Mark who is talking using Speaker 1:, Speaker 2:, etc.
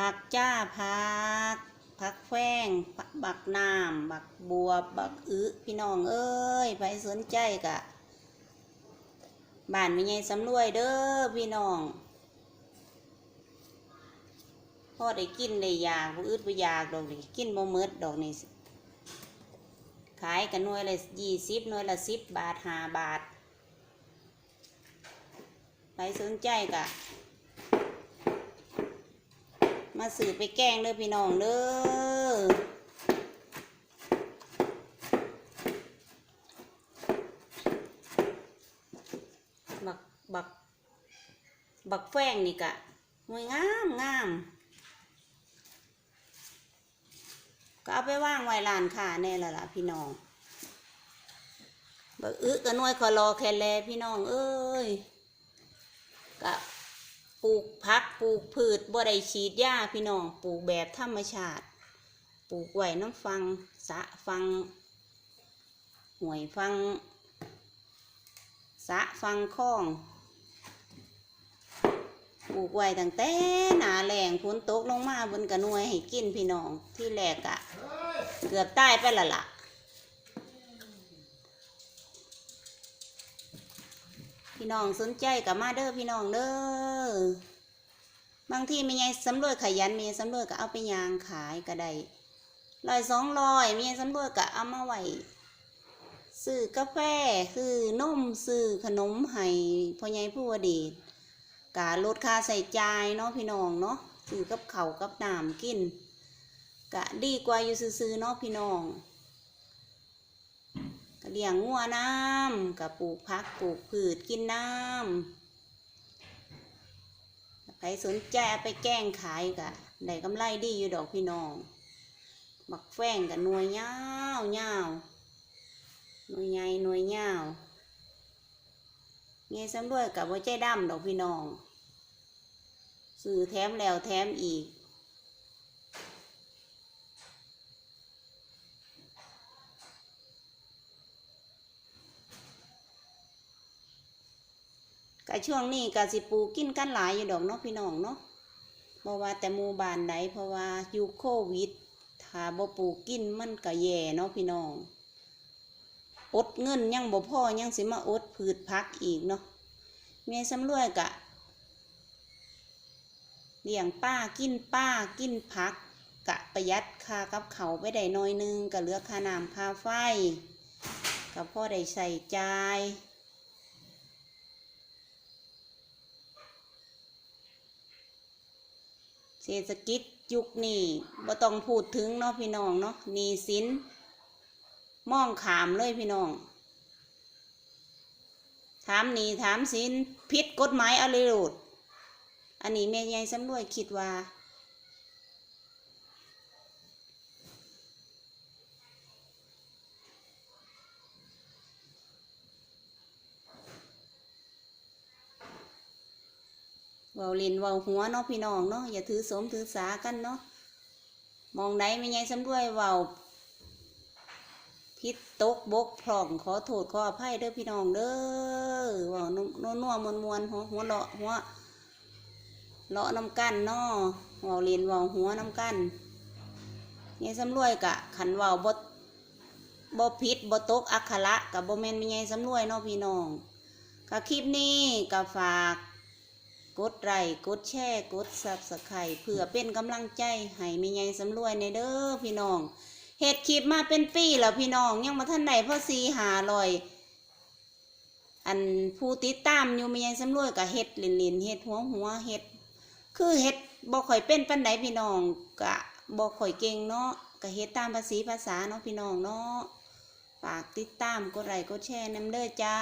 Speaker 1: ผักจ้าผักผักแฟ้งผักบักน้ำบักบัวบักอึพี่น้องเอ้ยไปสนใจกะบ้านม่ใหญ่สำรวยเด้อพี่น้องพ่อได้กินได้อยากบ่อึดบ่อยากดอกนี่กินบ่หมดดอกนี่ขายกันหน่วยละยี่สิบหน่วยละสิบบาทห้าบาท ไปสนใจกะ มาสื่อไปแกล้งเด้อพี่น้องเด้อบักบักบักแฟงนี่กะมวยงามงามก็เอาไปว่างไว้ลานค่ะแน่ละล่ะพี่น้องบักอึกระน้อยคอรอแคแลพี่น้องเอ้ยกะ ลูกพักปลูกพืชบ่ได้ฉีดหญ้าพี่น้องปลูกแบบธรรมชาติ ปลูกไว้น้ำฟังสะฟังห่วยฟังสะฟังคลองปลูกไว้ตั้งแต่หนาแรงฝนตกลงมาบนกระนวยให้กินพี่น้องที่แรกอะเกือบตายไปละล่ะ พี่น้องสนใจกับมาเด้อพี่น้องเด้อบางทีไม่ไงสำรวจขยันมีสำรวจก็เอาไปยางขายก็ได้ร้อยสองร้อยมีสำรวจก็เอามาไหว้ซื้อกาแฟซื้อนมซื้อขนมให้พ่อใหญ่ผู้วดีกาลดค่าใส่ใจเนาะพี่น้องเนาะซื้อกับเขากับน้ำกินกะดีกว่าอยู่ซื้อๆเนาะพี่น้อง เลี้ยงงัวน้ำกับปลูกพักปลูกพืชกินน้ำใครสนใจเอาไปแกล้งขายกะได้กำไรดีอยู่ดอกพี่น้องบักแฟงกับหน่วยยาวยาวหน่วยใหญ่หน่วยยาวเงี้ยสำรวยกับว่าใจดำดอกพี่น้องซื้อแถมแล้วแถมอีก กะช่วงนี้กะสิปลูกกินกันหลายอยู่ดอกเนาะพี่น้องเนาะเพราะว่าแต่หมู่บ้านใดเพราะว่าอยู่โควิด ถ้าบ่ปลูกกินมันก็แย่เนาะพี่น้องอดเงินยังบ่พอยังสิมาอดพืชพักอีกเนาะเมียสำรวยกะเลี้ยงป้ากินป้ากินพักกะประหยัดค่ากับเขาไปได้หน้อยนึงกะเหลือค่าน้ำค่าไฟก็พอได้ใส่ใจาย เศรษฐกิจยุคนี้บ่ต้องพูดถึงเนาะพี่น้องเนาะหนี้สินมองขามเลยพี่น้อง ถามหนี้ถามสินพิษกฎหมายอะไรหลดอันนี้แม่ใหญ่สำรวยคิดว่า เว้าเลินเว้าหัวเนาะพี่น้องเนาะอย่าถือสมถือสากันเนาะมองไหนไม่ไงสำด้วยเว้าพิษตกบกพร่องขอโทษขออภัยเด้อพี่น้องเด้อเว้านัวนัวมวนมวนหัวหัวเลาะหัวเลาะน้ำกันเนาะเว้าเลินเว้าหัวน้ำกันไงสำรวยกะขันเว้าบ่บ่พิษบตกอักขระกับบ่แมนไม่ไงสำรวยเนาะพี่น้องกับคลิปนี้ก็ฝาก กดไลค์กดแชร์กดซับสไครต์เพื่อเป็นกำลังใจให้มีไงสำรวยในเด้อพี่น้องเฮ็ดคลิปมาเป็นปีแล้วพี่น้องยังมาท่านไหนพ่อซีหาลอย อันผู้ติดตามอยู่มีไงสำรวยกับเฮ็ดเล่นๆเฮ็ดหัวหัวเฮ็ด คือเฮ็ดบ่ค่อยเป็นปานใดพี่น้องกะบ่ค่อยเก่งเนาะก็เฮ็ดตามภาษีภาษาเนาะพี่น้องเนาะฝากติดตามกดไลค์กดแชร์นำเด้อจ้า